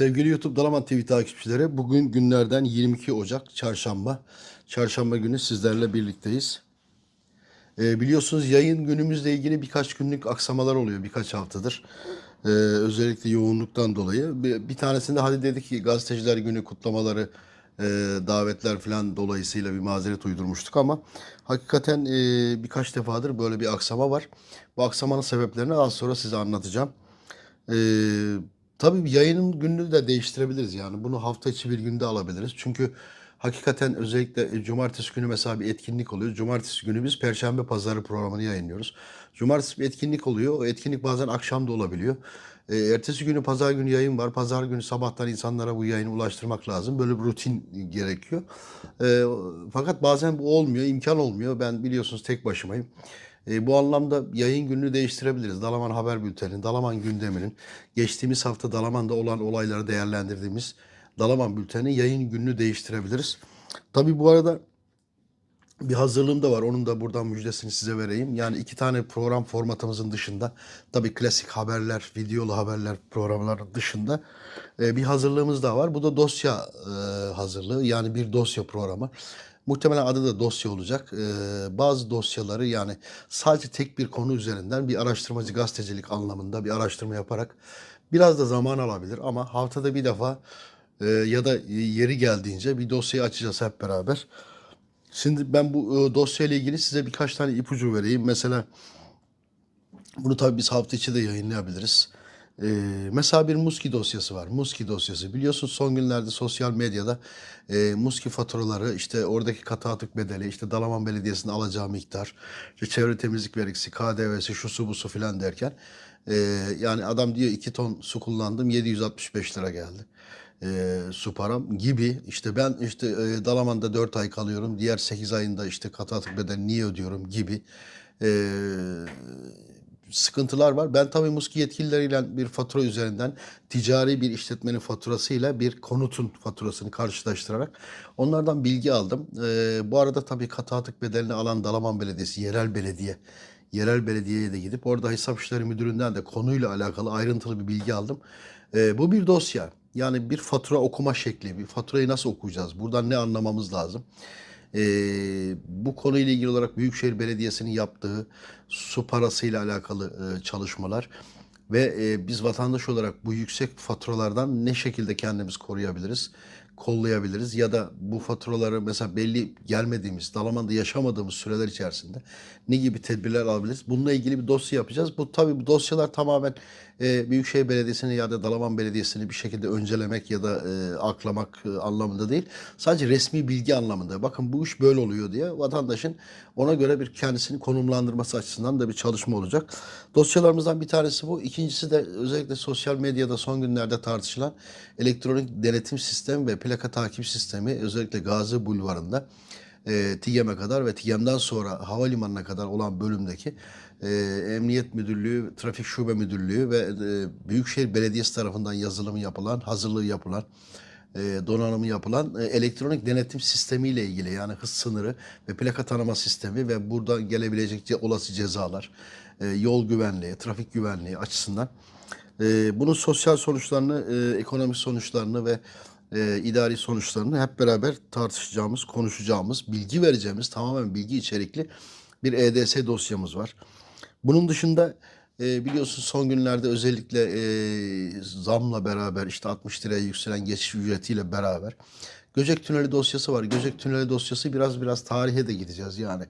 Sevgili YouTube Dalaman TV takipçileri, bugün günlerden 22 Ocak Çarşamba. Çarşamba günü sizlerle birlikteyiz. Ee, biliyorsunuz yayın günümüzle ilgili birkaç günlük aksamalar oluyor birkaç haftadır. Ee, özellikle yoğunluktan dolayı. Bir, bir tanesinde hadi dedik ki gazeteciler günü kutlamaları, e, davetler falan dolayısıyla bir mazeret uydurmuştuk ama hakikaten e, birkaç defadır böyle bir aksama var. Bu aksamanın sebeplerini az sonra size anlatacağım. Ee, tabii yayının gününü de değiştirebiliriz yani. Bunu hafta içi bir günde alabiliriz. Çünkü hakikaten özellikle e, cumartesi günü mesela bir etkinlik oluyor. Cumartesi günü biz Perşembe Pazarı programını yayınlıyoruz. Cumartesi bir etkinlik oluyor. O etkinlik bazen akşam da olabiliyor. Ee, ertesi günü pazar günü yayın var. Pazar günü sabahtan insanlara bu yayını ulaştırmak lazım. Böyle bir rutin gerekiyor. Ee, fakat bazen bu olmuyor, imkan olmuyor. Ben biliyorsunuz tek başımayım. E, bu anlamda yayın gününü değiştirebiliriz. Dalaman Haber Bülteni, Dalaman gündeminin geçtiğimiz hafta Dalaman'da olan olayları değerlendirdiğimiz Dalaman Bülteni yayın gününü değiştirebiliriz. Tabii bu arada bir hazırlığım da var. Onun da buradan müjdesini size vereyim. Yani iki tane program formatımızın dışında tabii klasik haberler, videolu haberler programların dışında e, bir hazırlığımız daha var. Bu da dosya e, hazırlığı. Yani bir dosya programı. Muhtemelen adı da dosya olacak. Ee, bazı dosyaları yani sadece tek bir konu üzerinden bir araştırmacı gazetecilik anlamında bir araştırma yaparak biraz da zaman alabilir ama haftada bir defa e, ya da yeri geldiğince bir dosyayı açacağız hep beraber. Şimdi ben bu e, dosyayla ilgili size birkaç tane ipucu vereyim. Mesela bunu tabii biz hafta içi de yayınlayabiliriz. Ee, mesela bir Muski dosyası var. Muski dosyası. Biliyorsunuz son günlerde sosyal medyada e, Muski faturaları, işte oradaki katı atık bedeli, işte Dalaman Belediyesi'nin alacağı miktar, işte çevre temizlik vergisi, KDV'si, şu su bu su filan derken e, yani adam diyor 2 ton su kullandım 765 lira geldi. E, su param gibi işte ben işte e, Dalaman'da 4 ay kalıyorum. Diğer 8 ayında işte katı atık bedelini niye ödüyorum gibi. E, sıkıntılar var. Ben tabii Muski yetkilileriyle bir fatura üzerinden ticari bir işletmenin faturasıyla bir konutun faturasını karşılaştırarak onlardan bilgi aldım. Ee, bu arada tabii katı bedelini alan Dalaman Belediyesi, yerel belediye, yerel belediyeye de gidip orada hesap işleri müdüründen de konuyla alakalı ayrıntılı bir bilgi aldım. Ee, bu bir dosya. Yani bir fatura okuma şekli, bir faturayı nasıl okuyacağız? Buradan ne anlamamız lazım? Ee, bu konuyla ilgili olarak Büyükşehir Belediyesi'nin yaptığı su parasıyla alakalı e, çalışmalar ve e, biz vatandaş olarak bu yüksek faturalardan ne şekilde kendimizi koruyabiliriz, kollayabiliriz ya da bu faturaları mesela belli gelmediğimiz, Dalaman'da yaşamadığımız süreler içerisinde ne gibi tedbirler alabiliriz? Bununla ilgili bir dosya yapacağız. Bu tabii bu dosyalar tamamen e, Büyükşehir Belediyesi'ni ya da Dalaman Belediyesi'ni bir şekilde öncelemek ya da e, aklamak e, anlamında değil. Sadece resmi bilgi anlamında. Bakın bu iş böyle oluyor diye vatandaşın ona göre bir kendisini konumlandırması açısından da bir çalışma olacak. Dosyalarımızdan bir tanesi bu. İkincisi de özellikle sosyal medyada son günlerde tartışılan elektronik denetim sistemi ve plaka takip sistemi özellikle Gazi Bulvarı'nda e, TİGEM'e kadar ve TİGEM'den sonra havalimanına kadar olan bölümdeki e, Emniyet Müdürlüğü, Trafik Şube Müdürlüğü ve e, Büyükşehir Belediyesi tarafından yazılımı yapılan, hazırlığı yapılan, e, donanımı yapılan e, elektronik denetim sistemiyle ilgili yani hız sınırı ve plaka tanıma sistemi ve burada gelebilecek ce- olası cezalar, e, yol güvenliği, trafik güvenliği açısından e, bunun sosyal sonuçlarını, e, ekonomik sonuçlarını ve e, idari sonuçlarını hep beraber tartışacağımız, konuşacağımız, bilgi vereceğimiz tamamen bilgi içerikli bir EDS dosyamız var. Bunun dışında e, biliyorsunuz son günlerde özellikle e, zamla beraber işte 60 liraya yükselen geçiş ücretiyle beraber Göcek Tüneli dosyası var. Göcek Tüneli dosyası biraz biraz tarihe de gideceğiz yani.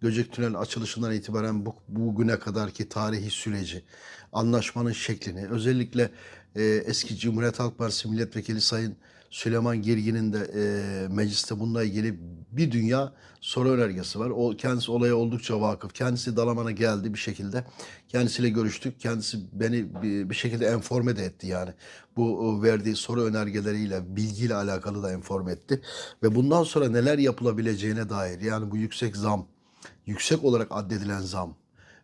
Göcek Tüneli açılışından itibaren bu, bugüne kadarki tarihi süreci, anlaşmanın şeklini, özellikle e, eski Cumhuriyet Halk Partisi Milletvekili Sayın Süleyman Gergin'in de e, mecliste bununla ilgili bir dünya soru önergesi var. O kendisi olaya oldukça vakıf. Kendisi Dalaman'a geldi bir şekilde. Kendisiyle görüştük. Kendisi beni bir, bir şekilde enforme de etti yani. Bu verdiği soru önergeleriyle, bilgiyle alakalı da enforme etti. Ve bundan sonra neler yapılabileceğine dair yani bu yüksek zam, yüksek olarak addedilen zam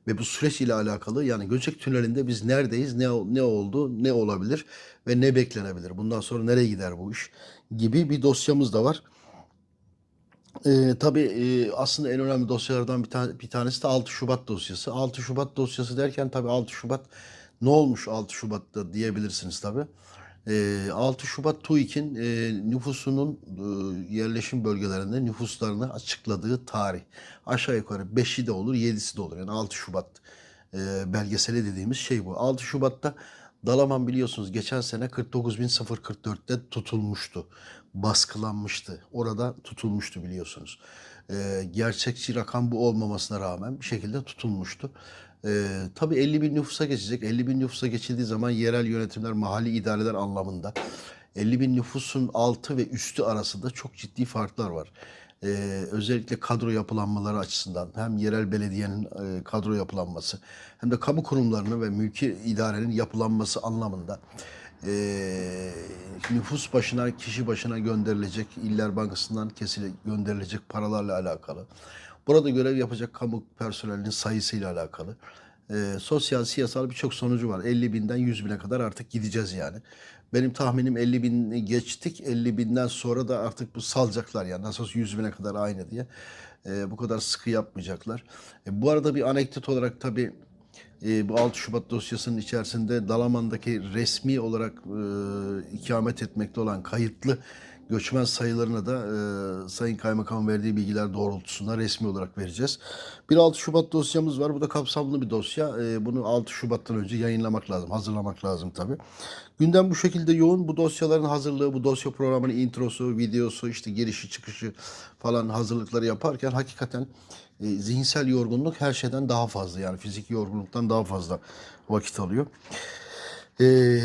ve bu süreç ile alakalı yani Göcek Tüneli'nde biz neredeyiz, ne ne oldu, ne olabilir ve ne beklenebilir? Bundan sonra nereye gider bu iş gibi bir dosyamız da var. Ee, tabii e, aslında en önemli dosyalardan bir, tane, bir tanesi de 6 Şubat dosyası. 6 Şubat dosyası derken tabii 6 Şubat ne olmuş 6 Şubat'ta diyebilirsiniz tabii. E, 6 Şubat TÜİK'in e, nüfusunun e, yerleşim bölgelerinde nüfuslarını açıkladığı tarih. Aşağı yukarı 5'i de olur 7'si de olur. Yani 6 Şubat e, belgeseli dediğimiz şey bu. 6 Şubat'ta Dalaman biliyorsunuz geçen sene 49.044'te tutulmuştu. Baskılanmıştı. Orada tutulmuştu biliyorsunuz. Gerçekçi rakam bu olmamasına rağmen bir şekilde tutulmuştu. E, tabii 50 bin nüfusa geçecek. 50 bin nüfusa geçildiği zaman yerel yönetimler, mahalli idareler anlamında 50 bin nüfusun altı ve üstü arasında çok ciddi farklar var. Ee, özellikle kadro yapılanmaları açısından hem yerel belediyenin e, kadro yapılanması hem de kamu kurumlarının ve mülki idarenin yapılanması anlamında e, nüfus başına, kişi başına gönderilecek, İller Bankası'ndan kesile gönderilecek paralarla alakalı. Burada görev yapacak kamu personelinin sayısıyla alakalı. E, sosyal, siyasal birçok sonucu var. 50 binden 100 bine kadar artık gideceğiz yani. Benim tahminim 50 bin geçtik. 50 binden sonra da artık bu salacaklar yani. Nasıl olsa 100 bine kadar aynı diye. E, bu kadar sıkı yapmayacaklar. E, bu arada bir anekdot olarak tabii e, bu 6 Şubat dosyasının içerisinde Dalaman'daki resmi olarak e, ikamet etmekte olan kayıtlı göçmen sayılarına da e, Sayın Kaymakam verdiği bilgiler doğrultusunda resmi olarak vereceğiz. Bir 6 Şubat dosyamız var. Bu da kapsamlı bir dosya. E, bunu 6 Şubat'tan önce yayınlamak lazım, hazırlamak lazım tabii. Gündem bu şekilde yoğun. Bu dosyaların hazırlığı, bu dosya programının introsu, videosu, işte girişi çıkışı falan hazırlıkları yaparken hakikaten e, zihinsel yorgunluk her şeyden daha fazla. Yani fiziki yorgunluktan daha fazla vakit alıyor. Ee,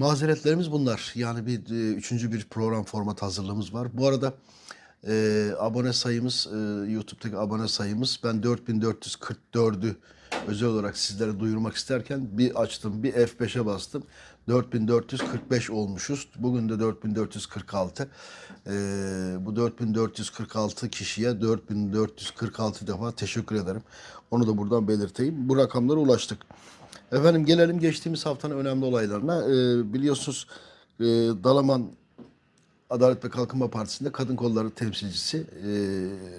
mazeretlerimiz bunlar. Yani bir e, üçüncü bir program format hazırlığımız var. Bu arada e, abone sayımız, e, YouTube'daki abone sayımız ben 4444'ü özel olarak sizlere duyurmak isterken bir açtım, bir F5'e bastım. 4445 olmuşuz. Bugün de 4446. Ee, bu 4446 kişiye 4446 defa teşekkür ederim. Onu da buradan belirteyim. Bu rakamlara ulaştık. Efendim gelelim geçtiğimiz haftanın önemli olaylarına. Ee, biliyorsunuz e, Dalaman Adalet ve Kalkınma Partisi'nde kadın kolları temsilcisi, e,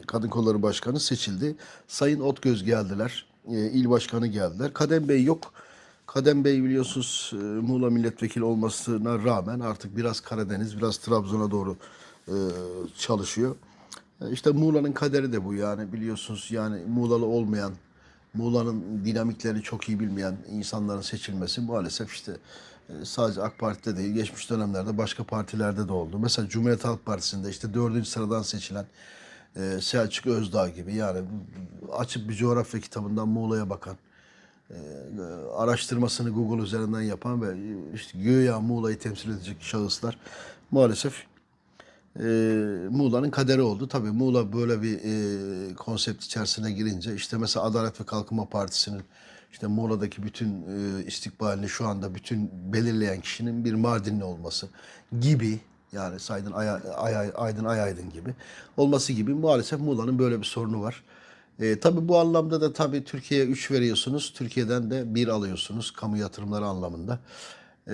kadın kolları başkanı seçildi. Sayın Otgöz geldiler, e, il başkanı geldiler. Kadem Bey yok. Kadem Bey biliyorsunuz e, Muğla milletvekili olmasına rağmen artık biraz Karadeniz, biraz Trabzon'a doğru e, çalışıyor. E, İşte Muğla'nın kaderi de bu yani biliyorsunuz yani Muğla'lı olmayan, Muğla'nın dinamiklerini çok iyi bilmeyen insanların seçilmesi maalesef işte e, sadece AK Parti'de değil geçmiş dönemlerde başka partilerde de oldu. Mesela Cumhuriyet Halk Partisi'nde işte dördüncü sıradan seçilen e, Selçuk Özdağ gibi yani açıp bir coğrafya kitabından Muğla'ya bakan e, araştırmasını Google üzerinden yapan ve işte güya Muğla'yı temsil edecek şahıslar maalesef e, Muğla'nın kaderi oldu. Tabii Muğla böyle bir e, konsept içerisine girince işte mesela Adalet ve Kalkınma Partisi'nin işte Muğla'daki bütün e, istikbalini şu anda bütün belirleyen kişinin bir Mardinli olması gibi yani Saydın Ay, Ay, Aydın Ayaydın gibi olması gibi maalesef Muğla'nın böyle bir sorunu var. E, tabii bu anlamda da tabii Türkiye'ye 3 veriyorsunuz. Türkiye'den de 1 alıyorsunuz kamu yatırımları anlamında. E,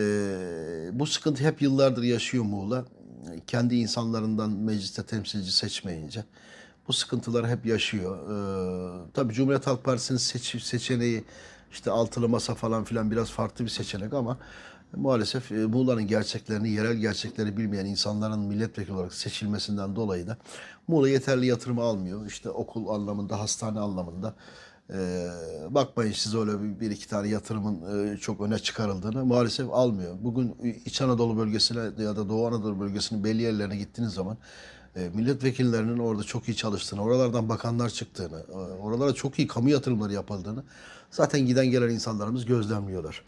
bu sıkıntı hep yıllardır yaşıyor Muğla. Kendi insanlarından mecliste temsilci seçmeyince. Bu sıkıntıları hep yaşıyor. E, tabii Cumhuriyet Halk Partisi'nin seç, seçeneği işte altılı masa falan filan biraz farklı bir seçenek ama maalesef e, Muğla'nın gerçeklerini, yerel gerçekleri bilmeyen insanların milletvekili olarak seçilmesinden dolayı da Muğla yeterli yatırımı almıyor. İşte okul anlamında, hastane anlamında. Ee, bakmayın siz öyle bir, bir iki tane yatırımın e, çok öne çıkarıldığını maalesef almıyor. Bugün İç Anadolu bölgesine ya da Doğu Anadolu bölgesinin belli yerlerine gittiğiniz zaman e, milletvekillerinin orada çok iyi çalıştığını, oralardan bakanlar çıktığını, e, oralara çok iyi kamu yatırımları yapıldığını zaten giden gelen insanlarımız gözlemliyorlar.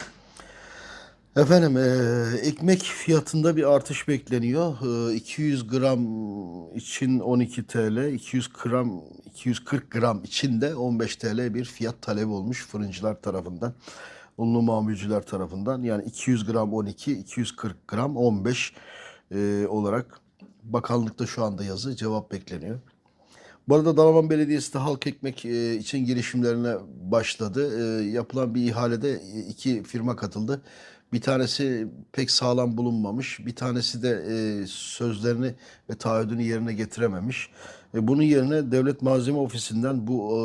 Efendim e, ekmek fiyatında bir artış bekleniyor. E, 200 gram için 12 TL, 200 gram 240 gram için de 15 TL bir fiyat talebi olmuş fırıncılar tarafından. Unlu mamulcüler tarafından. Yani 200 gram 12, 240 gram 15 e, olarak bakanlıkta şu anda yazı cevap bekleniyor. Bu arada Dalaman Belediyesi de halk ekmek e, için girişimlerine başladı. E, yapılan bir ihalede e, iki firma katıldı. Bir tanesi pek sağlam bulunmamış. Bir tanesi de e, sözlerini ve taahhüdünü yerine getirememiş. E, bunun yerine Devlet Malzeme Ofisi'nden bu e,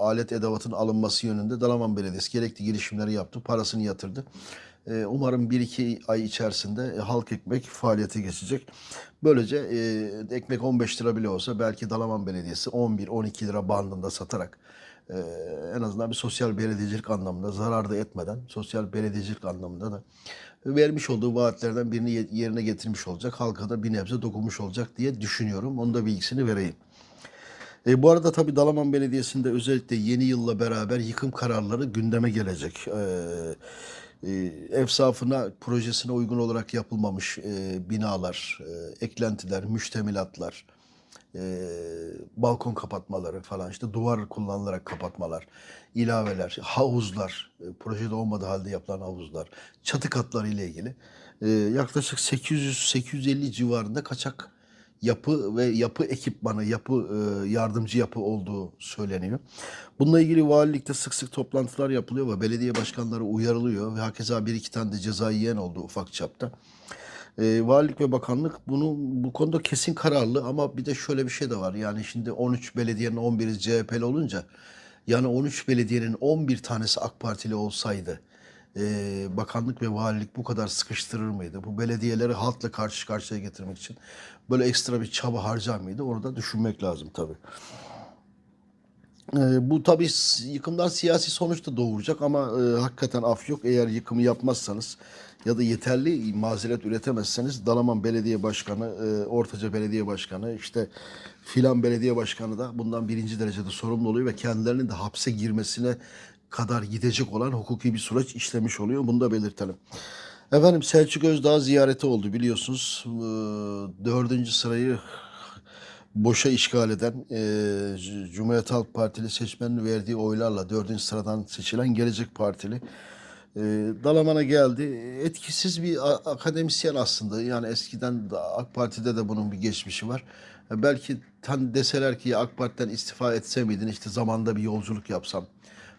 alet edevatın alınması yönünde Dalaman Belediyesi gerekli girişimleri yaptı. Parasını yatırdı. E, umarım 1-2 ay içerisinde e, halk ekmek faaliyete geçecek. Böylece e, ekmek 15 lira bile olsa belki Dalaman Belediyesi 11-12 lira bandında satarak e, en azından bir sosyal belediyecilik anlamında zarar da etmeden sosyal belediyecilik anlamında da vermiş olduğu vaatlerden birini ye- yerine getirmiş olacak. Halka da bir nebze dokunmuş olacak diye düşünüyorum. Onun da bilgisini vereyim. E, bu arada tabii Dalaman Belediyesi'nde özellikle yeni yılla beraber yıkım kararları gündeme gelecek. E, e, ev safına projesine uygun olarak yapılmamış e, binalar, e, eklentiler, müştemilatlar, e, balkon kapatmaları falan işte duvar kullanılarak kapatmalar, ilaveler, havuzlar, e, projede olmadığı halde yapılan havuzlar, çatı katları ile ilgili e, yaklaşık 800-850 civarında kaçak yapı ve yapı ekipmanı, yapı e, yardımcı yapı olduğu söyleniyor. Bununla ilgili valilikte sık sık toplantılar yapılıyor ve belediye başkanları uyarılıyor ve hakeza bir iki tane de ceza yiyen oldu ufak çapta. E, valilik ve bakanlık bunu bu konuda kesin kararlı ama bir de şöyle bir şey de var. Yani şimdi 13 belediyenin 11'i CHP'li olunca yani 13 belediyenin 11 tanesi AK Partili olsaydı e, bakanlık ve valilik bu kadar sıkıştırır mıydı? Bu belediyeleri halkla karşı karşıya getirmek için böyle ekstra bir çaba harcar mıydı? Onu da düşünmek lazım tabii. Ee, bu tabii yıkımdan siyasi sonuç da doğuracak ama e, hakikaten af yok. Eğer yıkımı yapmazsanız ya da yeterli mazeret üretemezseniz Dalaman Belediye Başkanı, e, Ortaca Belediye Başkanı, işte filan belediye başkanı da bundan birinci derecede sorumlu oluyor ve kendilerinin de hapse girmesine kadar gidecek olan hukuki bir süreç işlemiş oluyor. Bunu da belirtelim. Efendim Selçuk Özdağ ziyareti oldu biliyorsunuz. Ee, Dördüncü sırayı boşa işgal eden e, Cumhuriyet Halk Partili seçmenin verdiği oylarla dördüncü sıradan seçilen Gelecek Partili e, Dalaman'a geldi. Etkisiz bir akademisyen aslında. Yani eskiden de AK Parti'de de bunun bir geçmişi var. E, belki tan deseler ki AK Parti'den istifa etse miydin işte zamanda bir yolculuk yapsam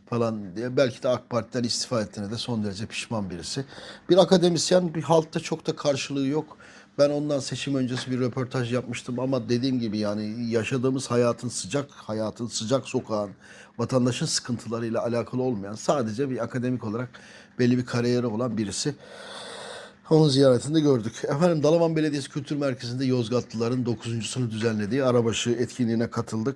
falan diye. Belki de AK Parti'den istifa ettiğine de son derece pişman birisi. Bir akademisyen bir halkta çok da karşılığı yok. Ben ondan seçim öncesi bir röportaj yapmıştım ama dediğim gibi yani yaşadığımız hayatın sıcak, hayatın sıcak sokağın, vatandaşın sıkıntılarıyla alakalı olmayan sadece bir akademik olarak belli bir kariyeri olan birisi. Onun ziyaretinde gördük. Efendim Dalaman Belediyesi Kültür Merkezi'nde Yozgatlıların 9.sunu düzenlediği arabaşı etkinliğine katıldık.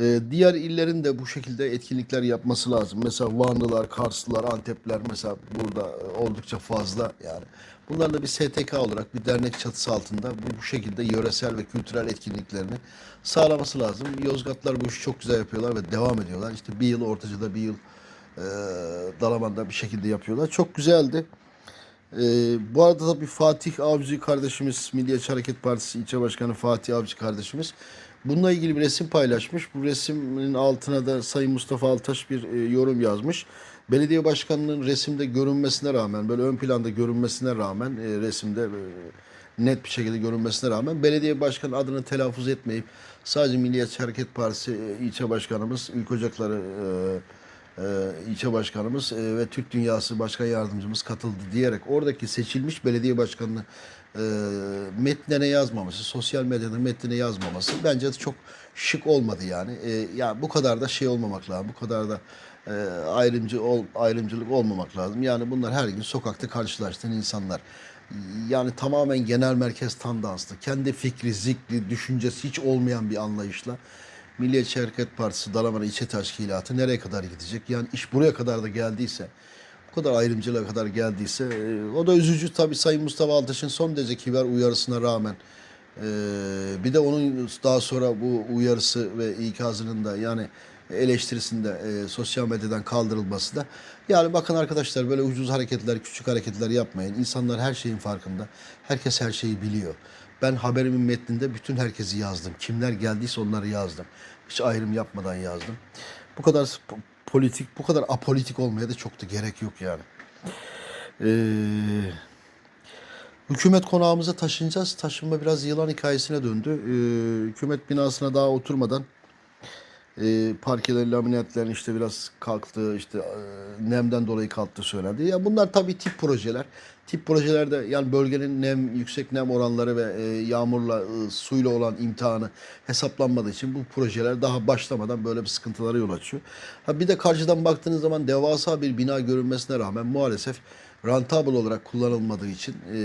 Ee, diğer illerin de bu şekilde etkinlikler yapması lazım. Mesela Vanlılar, Karslılar, Antepler mesela burada e, oldukça fazla yani. Bunların da bir STK olarak bir dernek çatısı altında bu, bu şekilde yöresel ve kültürel etkinliklerini sağlaması lazım. Yozgatlar bu işi çok güzel yapıyorlar ve devam ediyorlar. İşte bir yıl Ortaca'da bir yıl e, Dalaman'da bir şekilde yapıyorlar. Çok güzeldi. Ee, bu arada tabii Fatih Avcı kardeşimiz, Milliyetçi Hareket Partisi ilçe başkanı Fatih Avcı kardeşimiz bununla ilgili bir resim paylaşmış. Bu resmin altına da Sayın Mustafa Altaş bir e, yorum yazmış. Belediye başkanının resimde görünmesine rağmen, böyle ön planda görünmesine rağmen, e, resimde e, net bir şekilde görünmesine rağmen belediye başkanı adını telaffuz etmeyip sadece Milliyetçi Hareket Partisi e, ilçe başkanımız Ülke Ocakları e, e, ilçe başkanımız e, ve Türk Dünyası Başkan Yardımcımız katıldı diyerek oradaki seçilmiş belediye başkanını e, metnine yazmaması, sosyal medyada metnine yazmaması bence çok şık olmadı yani. E, ya bu kadar da şey olmamak lazım, bu kadar da ayrımcı ol, ayrımcılık olmamak lazım. Yani bunlar her gün sokakta karşılaştığın insanlar. Yani tamamen genel merkez tandanslı, kendi fikri, zikri, düşüncesi hiç olmayan bir anlayışla Milliyetçi Hareket Partisi Dalaman İlçe Teşkilatı nereye kadar gidecek? Yani iş buraya kadar da geldiyse, bu kadar ayrımcılığa kadar geldiyse e, o da üzücü tabii Sayın Mustafa Altaş'ın son derece kibar uyarısına rağmen e, bir de onun daha sonra bu uyarısı ve ikazının da yani eleştirisinde e, sosyal medyadan kaldırılması da yani bakın arkadaşlar böyle ucuz hareketler, küçük hareketler yapmayın. İnsanlar her şeyin farkında. Herkes her şeyi biliyor. Ben haberimin metninde bütün herkesi yazdım. Kimler geldiyse onları yazdım. Hiç ayrım yapmadan yazdım. Bu kadar politik, bu kadar apolitik olmaya da çok da gerek yok yani. Ee, hükümet konağımıza taşınacağız. Taşınma biraz yılan hikayesine döndü. Ee, hükümet binasına daha oturmadan e, parkeler, laminatlerin işte biraz kalktı, işte e, nemden dolayı kalktı söylendi. Ya bunlar tabii tip projeler. Tip projelerde yani bölgenin nem, yüksek nem oranları ve e, yağmurla, e, suyla olan imtihanı hesaplanmadığı için bu projeler daha başlamadan böyle bir sıkıntılara yol açıyor. Ha bir de karşıdan baktığınız zaman devasa bir bina görünmesine rağmen maalesef rentable olarak kullanılmadığı için e,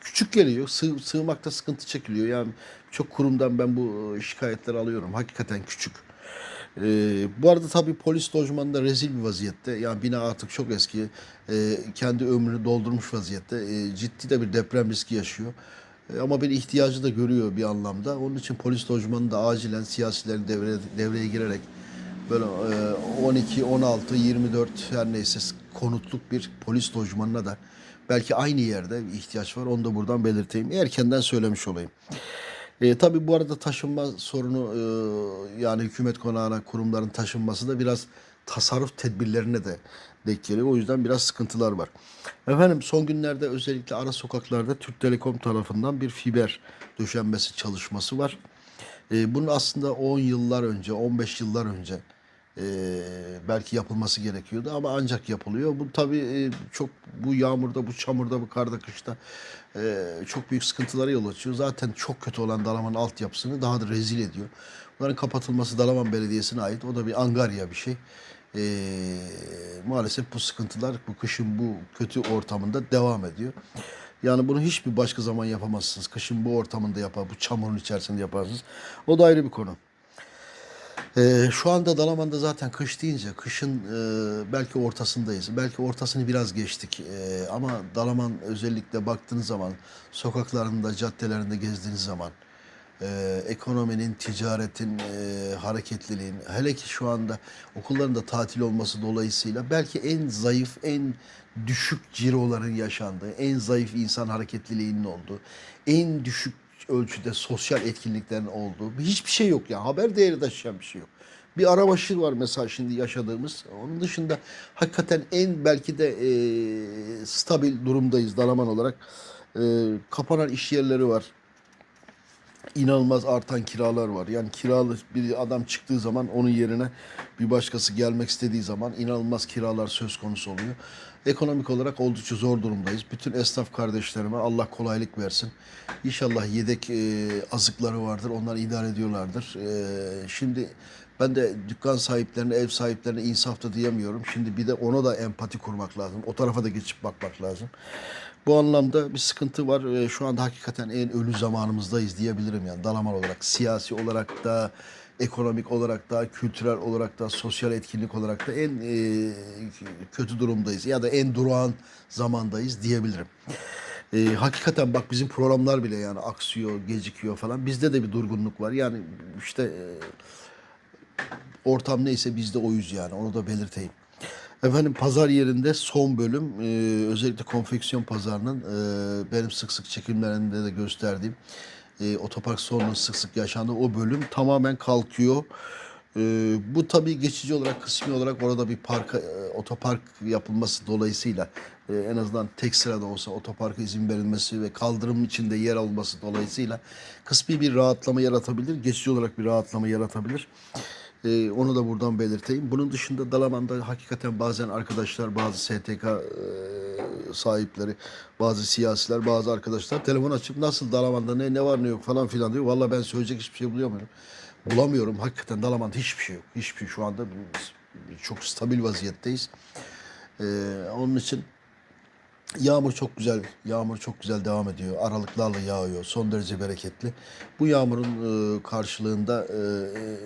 küçük geliyor. Sığ, sığmakta sıkıntı çekiliyor. Yani çok kurumdan ben bu şikayetleri alıyorum. Hakikaten küçük. E, bu arada tabii polis lojmanı da rezil bir vaziyette. Yani bina artık çok eski. E, kendi ömrünü doldurmuş vaziyette. E, ciddi de bir deprem riski yaşıyor. E, Ama bir ihtiyacı da görüyor bir anlamda. Onun için polis lojmanı da acilen siyasilerin devreye, devreye girerek böyle e, 12, 16, 24 her neyse konutluk bir polis lojmanına da belki aynı yerde ihtiyaç var. Onu da buradan belirteyim. Erkenden söylemiş olayım. E, tabii bu arada taşınma sorunu e, yani hükümet konağına kurumların taşınması da biraz tasarruf tedbirlerine de denk geliyor. O yüzden biraz sıkıntılar var. Efendim son günlerde özellikle ara sokaklarda Türk Telekom tarafından bir fiber döşenmesi çalışması var. E, bunun aslında 10 yıllar önce, 15 yıllar önce e, belki yapılması gerekiyordu ama ancak yapılıyor. Bu tabii e, çok bu yağmurda, bu çamurda, bu karda, kışta e, çok büyük sıkıntılara yol açıyor. Zaten çok kötü olan Dalaman altyapısını daha da rezil ediyor. Bunların kapatılması Dalaman Belediyesi'ne ait. O da bir angarya bir şey. E, maalesef bu sıkıntılar bu kışın bu kötü ortamında devam ediyor. Yani bunu hiçbir başka zaman yapamazsınız. Kışın bu ortamında yapar, bu çamurun içerisinde yaparsınız. O da ayrı bir konu. Ee, şu anda Dalaman'da zaten kış deyince kışın e, belki ortasındayız. Belki ortasını biraz geçtik. E, ama Dalaman özellikle baktığınız zaman sokaklarında, caddelerinde gezdiğiniz zaman e, ekonominin, ticaretin, e, hareketliliğin hele ki şu anda okulların da tatil olması dolayısıyla belki en zayıf, en düşük ciroların yaşandığı, en zayıf insan hareketliliğinin olduğu, en düşük ölçüde sosyal etkinliklerin olduğu hiçbir şey yok yani haber değeri taşıyan bir şey yok. Bir arabaşı var mesela şimdi yaşadığımız. Onun dışında hakikaten en belki de e, stabil durumdayız Dalaman olarak. E, kapanan iş yerleri var inanılmaz artan kiralar var. Yani kiralı bir adam çıktığı zaman onun yerine bir başkası gelmek istediği zaman inanılmaz kiralar söz konusu oluyor. Ekonomik olarak oldukça zor durumdayız. Bütün esnaf kardeşlerime Allah kolaylık versin. İnşallah yedek e, azıkları vardır. Onlar idare ediyorlardır. E, şimdi ben de dükkan sahiplerine, ev sahiplerine insaf da diyemiyorum. Şimdi bir de ona da empati kurmak lazım. O tarafa da geçip bakmak lazım. Bu anlamda bir sıkıntı var. Ee, Şu anda hakikaten en ölü zamanımızdayız diyebilirim yani Dalaman olarak. Siyasi olarak da, ekonomik olarak da, kültürel olarak da, sosyal etkinlik olarak da en e, kötü durumdayız. Ya da en durağan zamandayız diyebilirim. E, hakikaten bak bizim programlar bile yani aksıyor, gecikiyor falan. Bizde de bir durgunluk var. Yani işte e, ortam neyse biz de oyuz yani onu da belirteyim. Efendim pazar yerinde son bölüm e, özellikle konfeksiyon pazarının e, benim sık sık çekimlerinde de gösterdiğim e, otopark sorunun sık sık yaşandığı o bölüm tamamen kalkıyor. E, bu tabii geçici olarak kısmi olarak orada bir parka, e, otopark yapılması dolayısıyla e, en azından tek sırada olsa otoparka izin verilmesi ve kaldırım içinde yer alması dolayısıyla kısmi bir rahatlama yaratabilir. Geçici olarak bir rahatlama yaratabilir. Ee, onu da buradan belirteyim. Bunun dışında Dalaman'da hakikaten bazen arkadaşlar, bazı STK e, sahipleri, bazı siyasiler, bazı arkadaşlar telefon açıp nasıl Dalaman'da ne, ne var ne yok falan filan diyor. Vallahi ben söyleyecek hiçbir şey bulamıyorum. Bulamıyorum. Hakikaten Dalaman'da hiçbir şey yok. Hiçbir şey. Şu anda çok stabil vaziyetteyiz. Ee, onun için Yağmur çok güzel, yağmur çok güzel devam ediyor. Aralıklarla yağıyor, son derece bereketli. Bu yağmurun e, karşılığında e,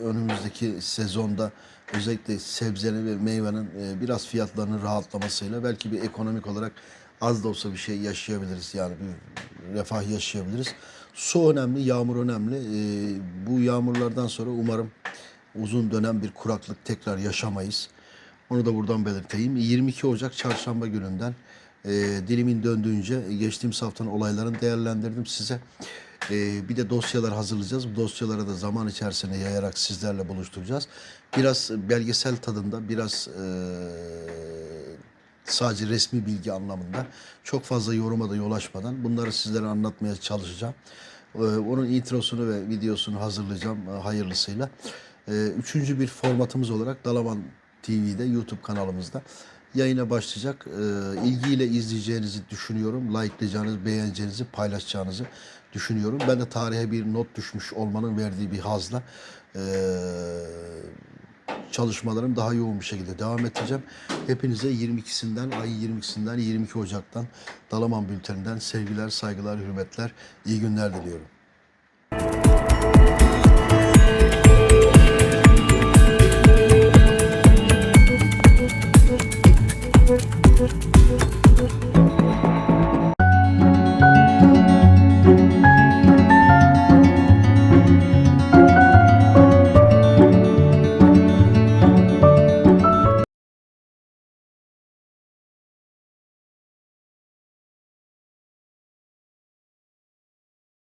önümüzdeki sezonda özellikle sebzenin ve meyvenin e, biraz fiyatlarının rahatlamasıyla belki bir ekonomik olarak az da olsa bir şey yaşayabiliriz. Yani bir refah yaşayabiliriz. Su önemli, yağmur önemli. E, bu yağmurlardan sonra umarım uzun dönem bir kuraklık tekrar yaşamayız. Onu da buradan belirteyim. 22 Ocak çarşamba gününden e, dilimin döndüğünce geçtiğimiz haftanın olaylarını değerlendirdim size. E, bir de dosyalar hazırlayacağız. Bu dosyaları da zaman içerisinde yayarak sizlerle buluşturacağız. Biraz belgesel tadında, biraz e, sadece resmi bilgi anlamında çok fazla yoruma da yol açmadan bunları sizlere anlatmaya çalışacağım. Ee, Onun introsunu ve videosunu hazırlayacağım e, hayırlısıyla. Ee, Üçüncü bir formatımız olarak Dalaman TV'de YouTube kanalımızda yayına başlayacak. Ee, İlgiyle izleyeceğinizi düşünüyorum. Likelayacağınızı, beğeneceğinizi, paylaşacağınızı düşünüyorum. Ben de tarihe bir not düşmüş olmanın verdiği bir hazla ee, çalışmalarım daha yoğun bir şekilde devam edeceğim. Hepinize 22'sinden, ay 22'sinden 22 Ocak'tan Dalaman Bülteni'nden sevgiler, saygılar, hürmetler, iyi günler diliyorum.